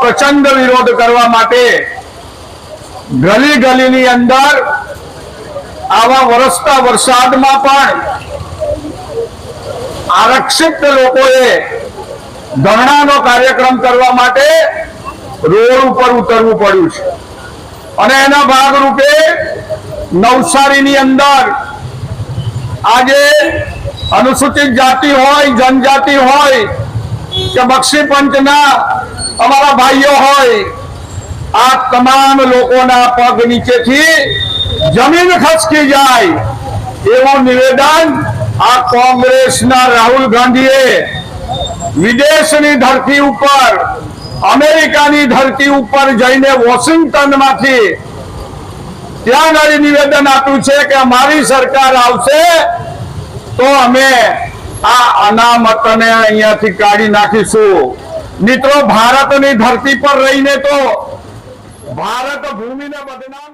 પ્રચંડ વિરોધ કરવા માટે ગલી ગલીની અંદર આવા વરસતા વરસાદમાં પણ આરક્ષિત લોકોએ ધરણાનો કાર્યક્રમ કરવા માટે રોડ ઉપર ઉતરવું પડ્યું છે. અને એના ભાગરૂપે નવસારીની અંદર આજે અનુસૂચિત જાતિ હોય, જનજાતિ હોય કે બક્ષી પંચના ભાઈઓ હોય, આ તમામ લોકોના પગ નીચેથી જમીન ખસકી જાય એવું નિવેદન આ કોંગ્રેસના રાહુલ ગાંધીએ વિદેશની ધરતી ઉપર, અમેરિકાની ધરતી ઉપર જઈને વોશિંગ્ટનમાંથી ત્યાં નિવેદન આપ્યું છે કે અમારી સરકાર આવશે તો અમે આ અનામતને અહીંયાથી કાઢી નાખીશું. મિત્રો ભારતની ધરતી પર રહીને તો ભારત ભૂમિને બદનામ